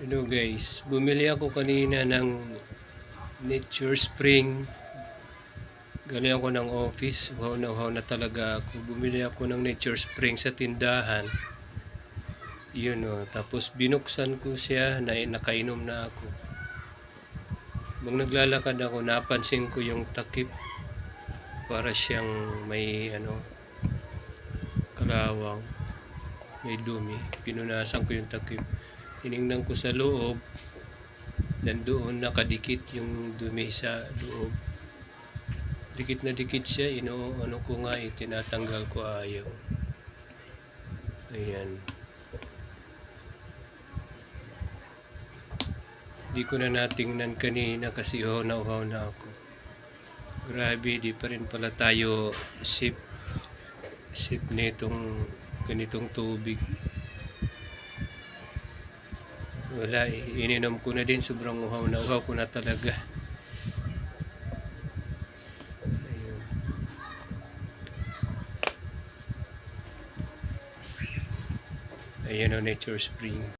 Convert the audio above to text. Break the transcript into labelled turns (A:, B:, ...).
A: Hello guys, bumili ako kanina ng Nature Spring. Galing ako ng office, wow na wow na talaga ako. Bumili ako ng Nature Spring sa tindahan. Yun o, tapos binuksan ko siya, na, nakainom na ako. Habang naglalakad ako, napansin ko yung takip. Para siyang may ano, kalawang, may dumi. Pinunasan ko yung takip. Tiningnan ko sa loob, nandoon nakadikit yung dumi sa loob. Dikit na dikit siya, ino ano ko nga, eh, tinatanggal ko ayaw. Ayan. Di ko na natingnan kanina kasi uhaw na uhaw na ako. Grabe, di pa rin pala tayo sip sip nitong ganitong tubig. Wala. Ininom ko na din. Sobrang uhaw na uhaw ko na talaga. Ayun. O, Nature Spring.